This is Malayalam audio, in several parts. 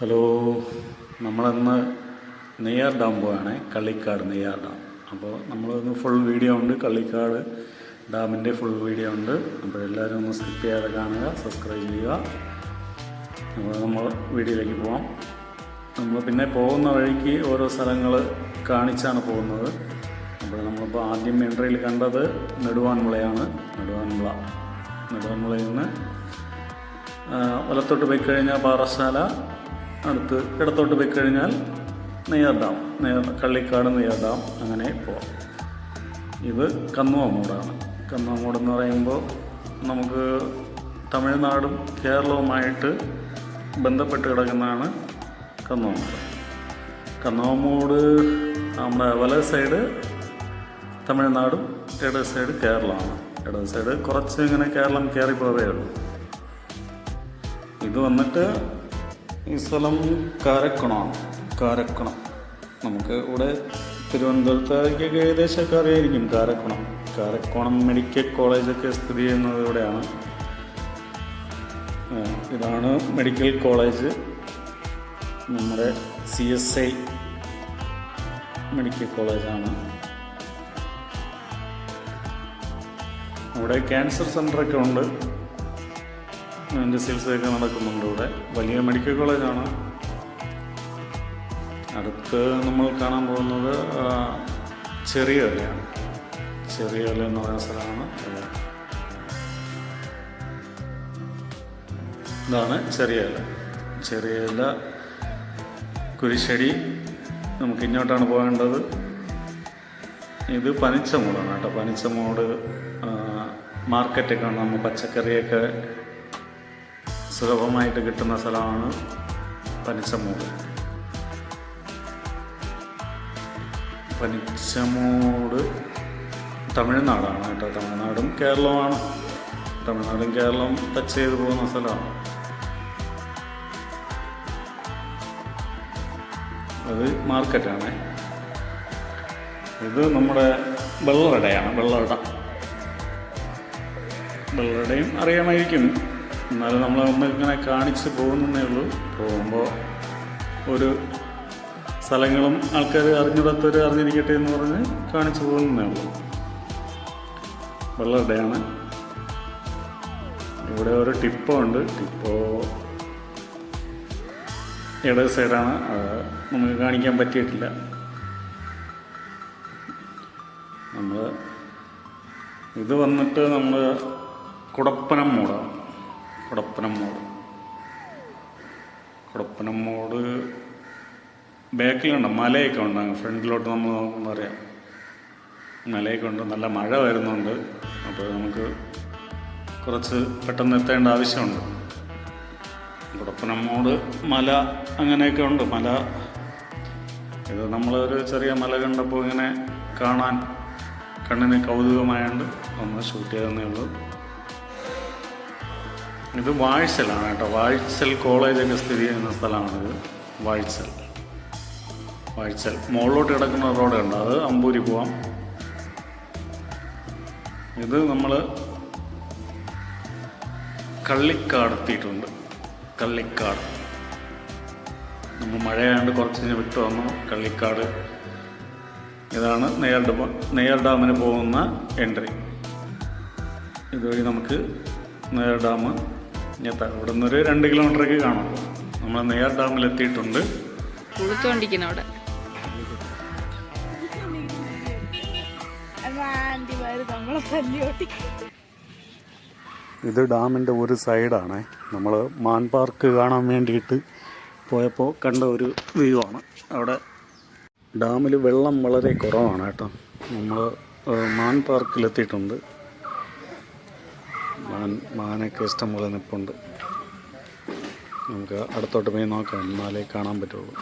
ഹലോ നമ്മളിന്ന് നെയ്യാർ ഡാം പോവാണ് കള്ളിക്കാട് നെയ്യാർ ഡാം. അപ്പോൾ നമ്മളൊന്ന് ഫുൾ വീഡിയോ ഉണ്ട് കള്ളിക്കാട് ഡാമിന്റെ ഫുൾ വീഡിയോ ഉണ്ട്. അപ്പോൾ എല്ലാവരും ഒന്ന് സ്കിപ്പ് ചെയ്യാതെ കാണുക സബ്സ്ക്രൈബ് ചെയ്യുക. അപ്പോൾ നമ്മൾ വീഡിയോയിലേക്ക് പോവാം. നമ്മൾ പിന്നെ പോകുന്ന വഴിക്ക് ഓരോ സ്ഥലങ്ങൾ കാണിച്ചാണ് പോകുന്നത്. അപ്പോൾ നമ്മളിപ്പോൾ ആദ്യം എൻട്രിയിൽ കണ്ടത് നെടുവാൻമുളയാണ് നെടുവാൻമുള നെടുവാൻമുളയിൽ നിന്ന് വലത്തോട്ട് പോയി കഴിഞ്ഞാൽ പാറശാല അടുത്ത് ഇടത്തോട്ട് പോയി കഴിഞ്ഞാൽ നെയ്യാർ ഡാം നെയ്യാർ കള്ളിക്കാട് നെയ്യാർ ഡാം അങ്ങനെ പോവാം. ഇത് കന്നുവാമൂടാണ്. കന്നുവാമൂട് എന്ന് പറയുമ്പോൾ നമുക്ക് തമിഴ്നാടും കേരളവുമായിട്ട് ബന്ധപ്പെട്ട് കിടക്കുന്നതാണ് കന്നുവാമൂട്. കന്നുവാമൂട് നമ്മുടെ വല സൈഡ് തമിഴ്നാടും ഇടത് സൈഡ് കേരളമാണ്. ഇടത് സൈഡ് കുറച്ച് ഇങ്ങനെ കേരളം കയറി പോവേ ഉള്ളൂ. ഇത് വന്നിട്ട് ഈ സ്ഥലം കാരക്കണമാണ് കാരക്കണം. നമുക്ക് ഇവിടെ തിരുവനന്തപുരത്തേക്കൊക്കെ ഏകദേശമൊക്കെ അറിയായിരിക്കും കാരക്കണം. കാരക്കോണം മെഡിക്കൽ കോളേജൊക്കെ സ്ഥിതി ചെയ്യുന്നത് ഇവിടെയാണ്. ഇതാണ് മെഡിക്കൽ കോളേജ്. നമ്മുടെ സി എസ് ഐ മെഡിക്കൽ കോളേജാണ്. അവിടെ ക്യാൻസർ സെന്ററൊക്കെ ഉണ്ട്. അതിന്റെ ചികിത്സയൊക്കെ നടക്കുന്നുണ്ട് ഇവിടെ. വലിയ മെഡിക്കൽ കോളേജാണ്. അടുത്ത് നമ്മൾ കാണാൻ പോകുന്നത് ചെറിയ ഇലയാണ് ചെറിയ ഇല എന്ന് പറയുന്ന സ്ഥലമാണ്. ഇതാണ് ചെറിയ ഇല ചെറിയ ഇല കുരിശ്ശടി നമുക്ക് ഇങ്ങോട്ടാണ് പോകേണ്ടത്. ഇത് പനിച്ചമൂടാണ് കേട്ടോ. പനിച്ചമൂട് മാർക്കറ്റൊക്കെ നമ്മൾ പച്ചക്കറിയൊക്കെ സുലഭമായിട്ട് കിട്ടുന്ന സ്ഥലമാണ് പനിച്ചമൂട്. പനിച്ചമൂട് തമിഴ്നാടാണ് കേട്ടോ. തമിഴ്നാടും കേരളമാണ് തമിഴ്നാടും കേരളം ടച്ച് ചെയ്ത് പോകുന്ന സ്ഥലമാണ്. അത് മാർക്കറ്റാണ്. ഇത് നമ്മുടെ വെള്ളറടയാണ് വെള്ളറട. വെള്ളറടയും അറിയാമായിരിക്കും. എന്നാലും നമ്മളെ അമ്മ ഇങ്ങനെ കാണിച്ച് പോകുന്നേ ഉള്ളൂ. പോകുമ്പോൾ ഒരു സ്ഥലങ്ങളും ആൾക്കാർ അറിഞ്ഞിടത്തവർ അറിഞ്ഞിരിക്കട്ടെ എന്ന് പറഞ്ഞ് കാണിച്ചു പോകുന്നേ ഉള്ളൂ. വെള്ളറടയാണ് ഇവിടെ ഒരു ടിപ്പോ ഉണ്ട്. ടിപ്പോ ഇടത് സൈഡാണ്. നമുക്ക് കാണിക്കാൻ പറ്റിയിട്ടില്ല. നമ്മൾ ഇത് വന്നിട്ട് നമ്മൾ കുടപ്പനം മൂടാണ് കുടപ്പനം മോഡ് കുടപ്പനം മോഡ് ബാക്കിലുണ്ട് മലയൊക്കെ ഉണ്ട്. ഫ്രണ്ടിലോട്ട് നമ്മൾ നോക്കുമ്പോൾ അറിയാം. മലയൊക്കെ ഉണ്ട്. നല്ല മഴ വരുന്നുണ്ട്. അപ്പോൾ നമുക്ക് കുറച്ച് പെട്ടെന്ന് എത്തേണ്ട ആവശ്യമുണ്ട്. കുടപ്പനമ്മോട് മല അങ്ങനെയൊക്കെ ഉണ്ട്. മല ഇത് നമ്മളൊരു ചെറിയ മല കണ്ടപ്പോൾ ഇങ്ങനെ കാണാൻ കണ്ണിന് കൗതുകമായുണ്ട് ഒന്ന് ഷൂട്ട് ചെയ്തതന്നേ ഉള്ളൂ. ഇത് വാഴ്സലാണ് കേട്ടോ. വാഴ്സൽ കോളേജൊക്കെ സ്ഥിതി ചെയ്യുന്ന സ്ഥലമാണിത് വാഴ്സൽ. വാഴ്സൽ. മുകളിലോട്ട് കിടക്കുന്ന റോഡ് ഉണ്ട് അത് അമ്പൂരി പോവാം. ഇത് നമ്മൾ കള്ളിക്കാട് എത്തിയിട്ടുണ്ട്. കള്ളിക്കാട്. നമ്മൾ മഴയായതുകൊണ്ട് കുറച്ച് വിട്ടു വന്നു. കള്ളിക്കാട് ഇതാണ് നെയ്യാർ ഡാം നെയ്യാർ ഡാമിന് പോകുന്ന എൻട്രി. ഇതുവഴി നമുക്ക് നെയ്യാർ ഡാം എത്താം ഇവിടെ നിന്നൊരു രണ്ട് കിലോമീറ്ററൊക്കെ കാണും. നമ്മൾ നെയ്യാർ ഡാമിൽ എത്തിയിട്ടുണ്ട്. കുളിച്ചോണ്ടിരിക്കുന്ന അവിടെ. ഇത് ഡാമിന്റെ ഒരു സൈഡാണ്. നമ്മൾ മാൻ പാർക്ക് കാണാൻ വേണ്ടിയിട്ട് പോയപ്പോൾ കണ്ട ഒരു വ്യൂ ആണ്. അവിടെ ഡാമിൽ വെള്ളം വളരെ കുറവാണ് കേട്ടോ. നമ്മൾ മാൻ പാർക്കിലെത്തിയിട്ടുണ്ട്. മാൻ മാനൊക്കെ ഇഷ്ടം പോലെ നിൽപ്പുണ്ട് നമുക്ക് അടുത്തോട്ട് പോയി നോക്കാം. എന്നാലേ കാണാൻ പറ്റുള്ളൂ.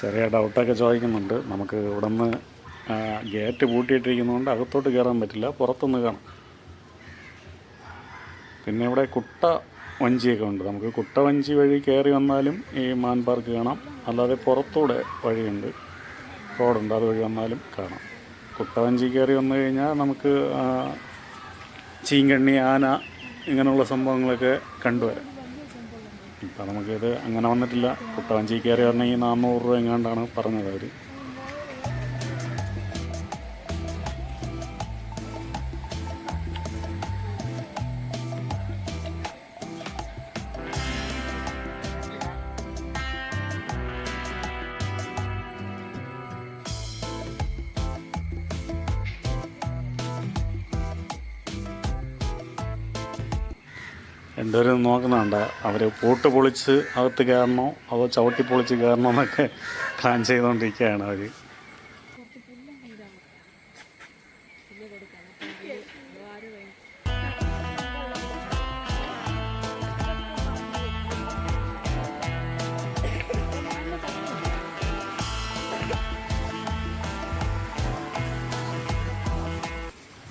ചെറിയ ഡൗട്ടൊക്കെ ചോദിക്കുന്നുണ്ട്. നമുക്ക് ഇവിടെ നിന്ന് ഗേറ്റ് പൂട്ടിയിട്ടിരിക്കുന്നതുകൊണ്ട് അകത്തോട്ട് കയറാൻ പറ്റില്ല. പുറത്തുനിന്ന് കാണാം പിന്നെ ഇവിടെ കുട്ട വഞ്ചിയൊക്കെ ഉണ്ട്. നമുക്ക് കുട്ടവഞ്ചി വഴി കയറി വന്നാലും ഈ മാൻ പാർക്ക് കാണാം. അല്ലാതെ പുറത്തൂടെ വഴിയുണ്ട്. റോഡുണ്ട്. അതുവഴി വന്നാലും കാണാം. കുട്ടവഞ്ചി കയറി വന്നു കഴിഞ്ഞാൽ നമുക്ക് ചീങ്കണ്ണി ആന ഇങ്ങനെയുള്ള സംഭവങ്ങളൊക്കെ കണ്ടുവരാം. ഇപ്പം നമുക്കിത് അങ്ങനെ വന്നിട്ടില്ല. കുട്ടവഞ്ചി കയറി വരണമെങ്കിൽ നാനൂറ് രൂപ എങ്ങാണ്ടാണ് പറഞ്ഞത് അവർ രണ്ടുപേരും നോക്കുന്നുണ്ട്. അവർ പൂട്ട് പൊളിച്ച് അകത്ത് കയറണോ? അതോ ചവിട്ടി പൊളിച്ച് കയറണോ എന്നൊക്കെ പ്ലാൻ ചെയ്തുകൊണ്ടിരിക്കുകയാണ് അവർ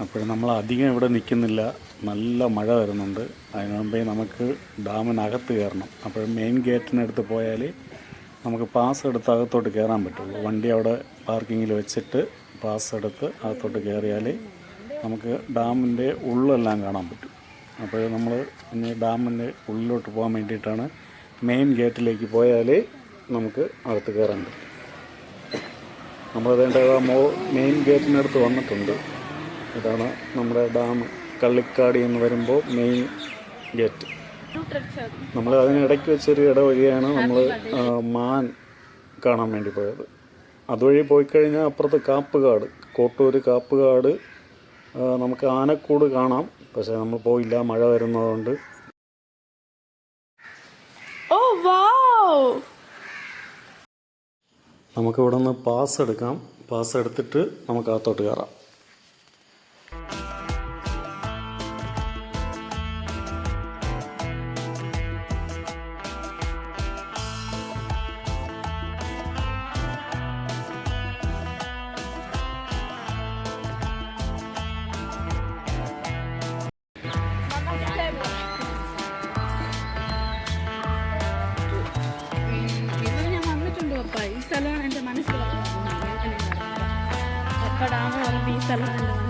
അപ്പോൾ നമ്മൾ അധികം ഇവിടെ നിൽക്കുന്നില്ല. നല്ല മഴ വരുന്നുണ്ട്. അതിന് മുമ്പേ നമുക്ക് ഡാമിനകത്ത് കയറണം. അപ്പോൾ മെയിൻ ഗേറ്റിനടുത്ത് പോയാൽ നമുക്ക് പാസ് എടുത്ത് അകത്തോട്ട് കയറാൻ പറ്റുള്ളൂ. വണ്ടി അവിടെ പാർക്കിങ്ങിൽ വെച്ചിട്ട് പാസ് എടുത്ത് അകത്തോട്ട് കയറിയാൽ നമുക്ക് ഡാമിന്റെ ഉള്ളെല്ലാം കാണാൻ പറ്റും. അപ്പോൾ നമ്മൾ ഇനി ഡാമിന്റെ ഉള്ളിലോട്ട് പോകാൻ വേണ്ടിയിട്ടാണ് മെയിൻ ഗേറ്റിലേക്ക് പോയാൽ നമുക്ക് അകത്ത് കയറാൻ പറ്റും. നമ്മളതേണ്ട മെയിൻ ഗേറ്റിനടുത്ത് വന്നിട്ടുണ്ട്. ഇതാണ് നമ്മുടെ ഡാം. കള്ളിക്കാട് എന്ന് വരുമ്പോൾ മെയിൻ ഗേറ്റ് നമ്മൾ അതിനിടയ്ക്ക് വെച്ചൊരു ഇടവഴിയാണ് നമ്മൾ മാൻ കാണാൻ വേണ്ടി പോയത്. അതുവഴി പോയി കഴിഞ്ഞാൽ അപ്പുറത്ത് കാപ്പുകാട്. കോട്ടൂർ കാപ്പുകാട് നമുക്ക് ആനക്കൂട് കാണാം. പക്ഷേ നമ്മൾ പോയില്ല മഴ വരുന്നതുകൊണ്ട്. നമുക്കിവിടെ നിന്ന് പാസ് എടുക്കാം. പാസ് എടുത്തിട്ട് നമുക്ക് അകത്തോട്ട് കയറാം. ഈ സ്ഥലമാണ് എന്റെ മനസ്സിൽ പപ്പ ഡാമ് പറയുമ്പോൾ ഈ സ്ഥലമാണ് എന്റെ മനസ്സിൽ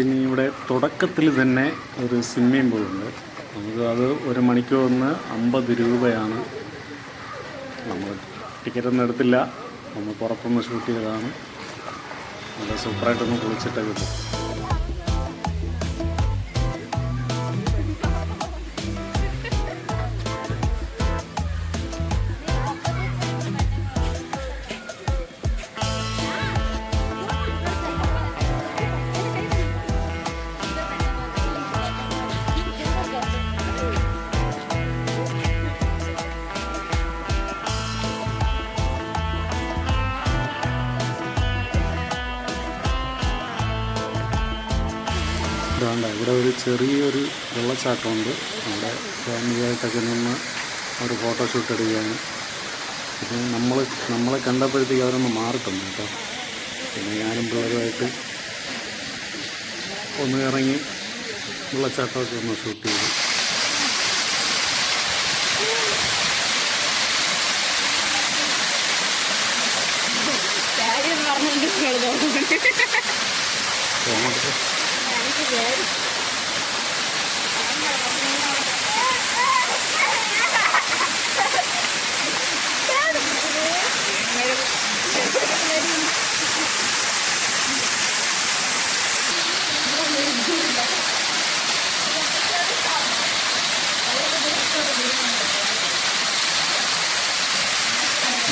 നമുക്കിനി ഇവിടെ തുടക്കത്തിൽ തന്നെ ഒരു സ്വിമ്മിംഗ് പൂളുണ്ട് നമുക്ക് അത് ഒരു മണിക്കൂറിന് അമ്പത് രൂപയാണ്. നമ്മൾ ടിക്കറ്റൊന്നും എടുത്തില്ല. നമ്മൾ പുറത്തുനിന്ന് ഷൂട്ട് ചെയ്തതാണ്. നല്ല സൂപ്പറായിട്ടൊന്ന് കുളിച്ചിട്ടൊക്കെ പോകും വെള്ളച്ചാട്ടമുണ്ട് അവിടെ ഫാമിലിയായിട്ടൊക്കെ നിന്ന് ഒരു ഫോട്ടോഷൂട്ട് എടുക്കുകയാണ്. ഇത് നമ്മൾ നമ്മളെ കണ്ടപ്പോഴത്തേക്ക് അവരൊന്ന് മാറിട്ടുണ്ട് കേട്ടോ. പിന്നെ ഞാനും പിള്ളേരുമായിട്ട് ഒന്ന് ഇറങ്ങി വെള്ളച്ചാട്ടമൊക്കെ ഒന്ന് ഷൂട്ട് ചെയ്തു. കാര്യം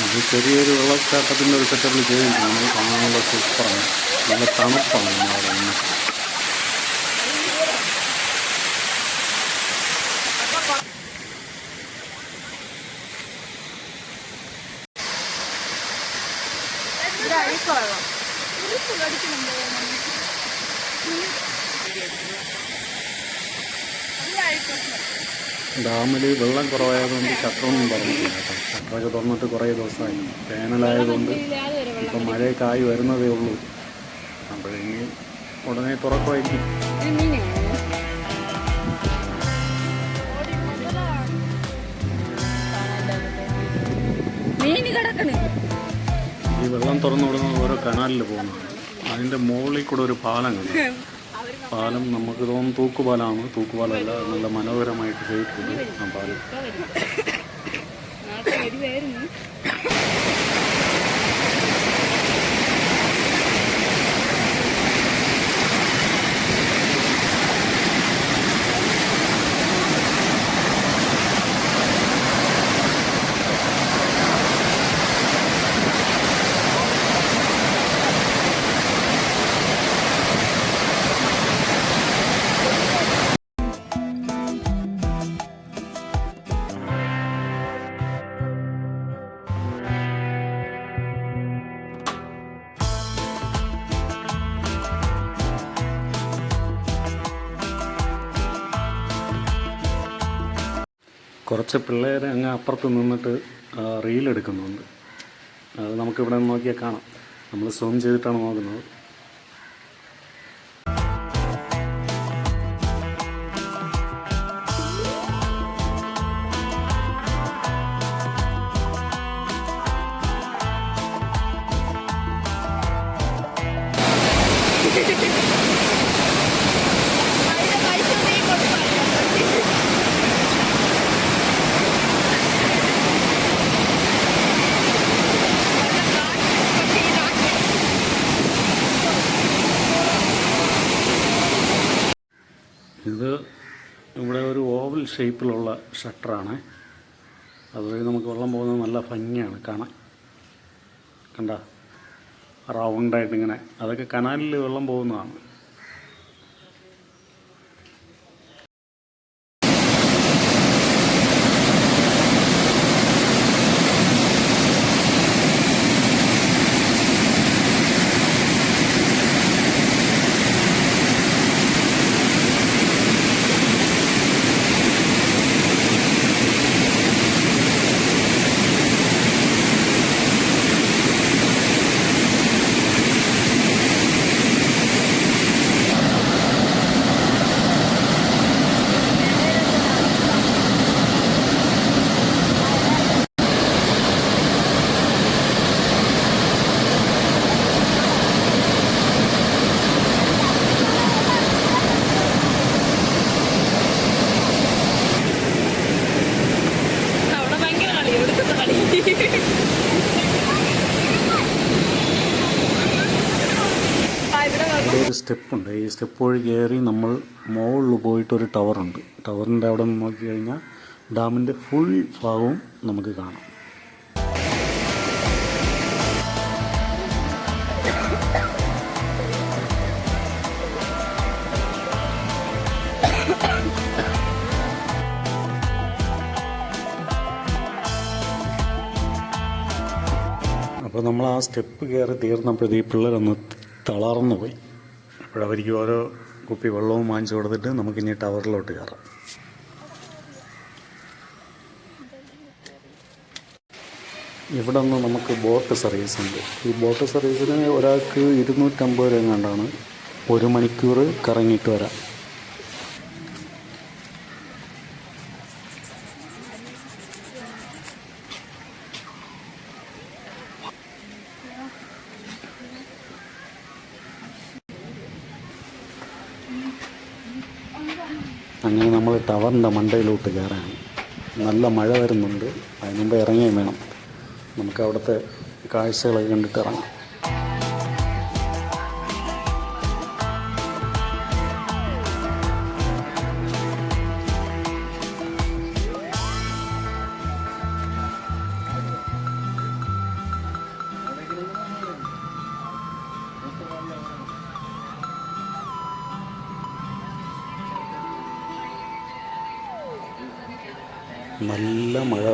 ഇത് ചെറിയൊരു വെള്ളച്ചാട്ടത്തിന്റെ ഒരു സെറ്റപ്പിൽ ചെയ്തിട്ടുണ്ട്. നമ്മൾ കാണാനുള്ള സൂപ്പറാണ്. നല്ല തണുപ്പാണ് അവിടെ അവിടെ നിന്ന് ഇത് അഴിക്കുറവാ. ഇത് അഴിക്കുറവാ. ഡാമിൽ വെള്ളം കുറവായതുകൊണ്ട് ഷട്ടറൊന്നും പറഞ്ഞിട്ടില്ല കേട്ടോ. ഷട്ടറൊക്കെ തുറന്നിട്ട് കുറേ ദിവസമായി. വേനലായതുകൊണ്ട് ഇപ്പം മഴയൊക്കെ വരുന്നതേ ഉള്ളൂ. അപ്പോഴിനി ഉടനെ തുറക്കുമായിരിക്കും. ഈ വെള്ളം തുറന്നു വിടുന്നത് ഓരോ കനാലിൽ പോകുന്നു അതിന്റെ മുകളിൽ കൂടെ ഒരു പാലം കണ്ടു. പാലം നമുക്ക് തോന്നുന്നു തൂക്കുപാലമാണ് തൂക്കുപാലമല്ല നല്ല മനോഹരമായിട്ട് ചെയ്തിട്ടുണ്ട് ആ പാലം. കുറച്ച് പിള്ളേർ അങ്ങ് അപ്പുറത്ത് നിന്നിട്ട് റീൽ എടുക്കുന്നുണ്ട്. അത് നമുക്കിവിടെ നിന്ന് നോക്കിയാൽ കാണാം. നമ്മൾ സൂം ചെയ്തിട്ടാണ് നോക്കുന്നത്. ഷേപ്പിലുള്ള ഷട്ടറാണ് അതുവഴി നമുക്ക് വെള്ളം പോകുന്നത് നല്ല ഭംഗിയാണ് കാണാൻ. കണ്ട? റൗണ്ടായിട്ട് ഇങ്ങനെ. അതൊക്കെ കനാലിൽ വെള്ളം പോകുന്നതാണ് അവിടെ ഭയങ്കര കളി എടുത്ത കളി ആ, ഇവിടെ വന്നു. ഇവിടെ ഒരു സ്റ്റെപ്പുണ്ട് ഈ സ്റ്റെപ്പ് വഴി കയറി നമ്മൾ ഒരു ടവറുണ്ട്. ടവറിന്റെ അവിടെ നിന്ന് നോക്കി കഴിഞ്ഞാൽ ഡാമിന്റെ ഫുൾ ഭാഗവും നമുക്ക് കാണാം. അപ്പോൾ നമ്മൾ ആ സ്റ്റെപ്പ് കയറി തീർന്നപ്പോഴത്തേക്ക് പിള്ളേരൊന്ന് തളർന്നു പോയി. അപ്പോഴവർക്ക് ഓരോ കുപ്പി വെള്ളവും വാങ്ങിച്ചു കൊടുത്തിട്ട് നമുക്കിനി ടവറിലോട്ട് കയറാം. ഇവിടെ നിന്ന് നമുക്ക് ബോട്ട് സർവീസ് ഉണ്ട്. ഈ ബോട്ട് സർവീസിന് ഒരാൾക്ക് ഇരുന്നൂറ്റമ്പത് രൂപ കണ്ടാണ് ഒരു മണിക്കൂർ കറങ്ങിയിട്ട് വരാം. അങ്ങനെ നമ്മൾ ടവറിന്റെ മണ്ടയിലോട്ട് കയറാണ്. നല്ല മഴ വരുന്നുണ്ട്. അതിന് മുമ്പ് ഇറങ്ങിയും വേണം. നമുക്ക് അവിടുത്തെ കാഴ്ചകളൊക്കെ കണ്ടിട്ട് ഇറങ്ങാം.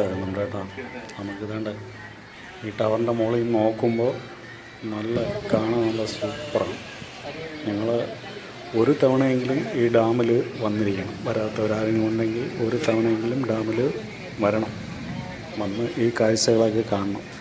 വരുന്നുണ്ട് കേട്ടോ. നമുക്ക് വേണ്ട ഈ ടവറിന്റെ മുകളിൽ നോക്കുമ്പോൾ നല്ല കാണാൻ നല്ല സൂപ്പറാണ്. ഞങ്ങൾ ഒരു തവണയെങ്കിലും ഈ ഡാമിൽ വന്നിരിക്കണം. വരാത്തവരാരെങ്കിലും ഉണ്ടെങ്കിൽ ഒരു തവണയെങ്കിലും ഡാമിൽ വരണം. വന്ന് ഈ കാഴ്ചകളൊക്കെ കാണണം.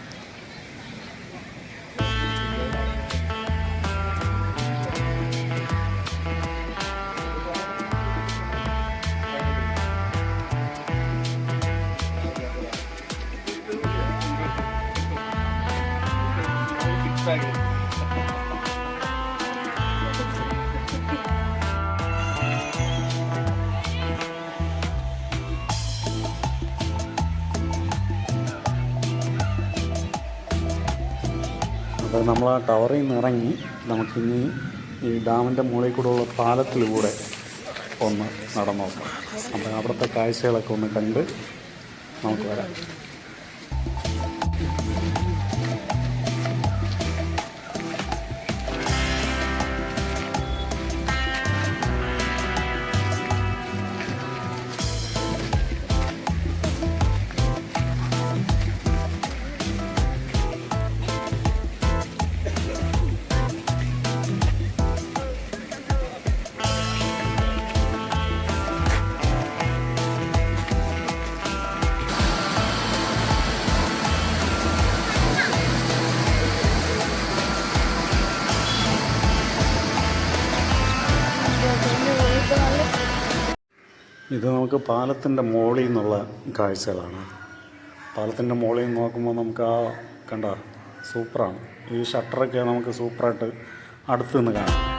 അപ്പോൾ നമ്മൾ ആ ടവറിൽ നിന്ന് ഇറങ്ങി നമുക്കിനി ഈ ഡാമിന്റെ മുകളിൽ കൂടെ ഉള്ള പാലത്തിലൂടെ ഒന്ന് നടന്നു നോക്കാം. അപ്പോൾ അവിടുത്തെ കാഴ്ചകളൊക്കെ ഒന്ന് കണ്ട് നമുക്ക് വരാം. ഇത് നമുക്ക് പാലത്തിന്റെ മുകളിൽ നിന്നുള്ള കാഴ്ചകളാണ്. പാലത്തിന്റെ മുകളിൽ നിന്ന് നോക്കുമ്പോൾ നമുക്ക് ആ കണ്ട സൂപ്പറാണ്. ഈ ഷട്ടറൊക്കെ നമുക്ക് സൂപ്പറായിട്ട് അടുത്ത് നിന്ന് കാണാം.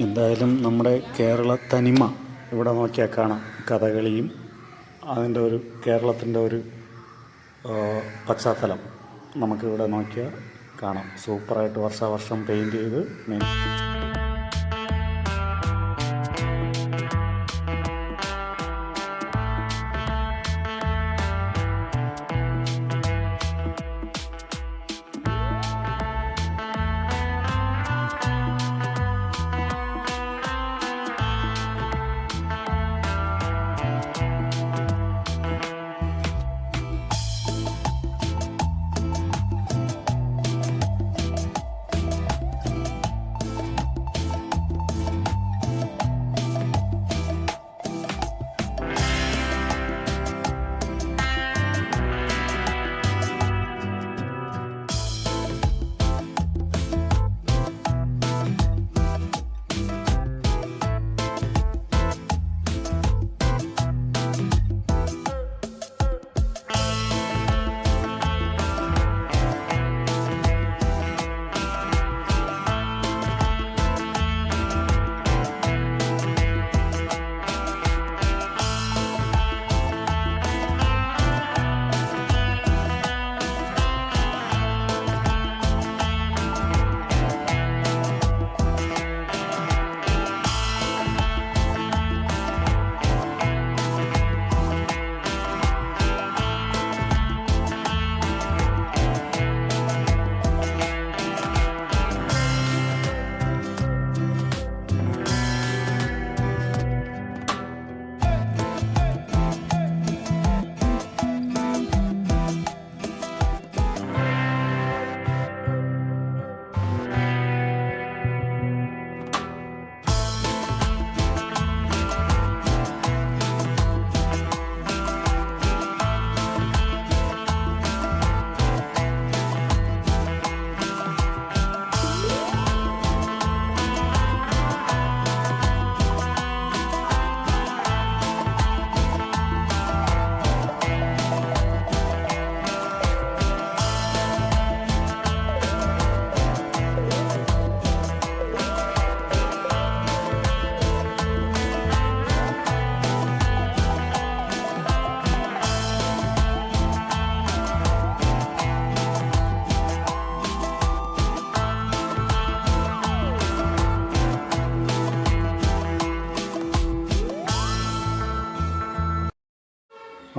എന്തായാലും നമ്മുടെ കേരള തനിമ ഇവിടെ നോക്കിയാൽ കാണാം. കഥകളിയും അതിന്റെ ഒരു കേരളത്തിന്റെ ഒരു പശ്ചാത്തലം നമുക്കിവിടെ നോക്കിയാൽ കാണാം. സൂപ്പറായിട്ട് വർഷാവർഷം പെയിന്റ് ചെയ്ത്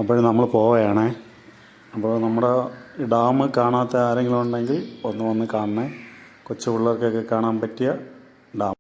അപ്പോൾ നമ്മൾ പോവുകയാണ്. അപ്പോൾ നമ്മുടെ ഡാം കാണാത്ത ആരെങ്കിലും ഉണ്ടെങ്കിൽ ഒന്ന് വന്ന് കാണണേ. കൊച്ചു പിള്ളേർക്കൊക്കെ കാണാൻ പറ്റിയ ഡാം.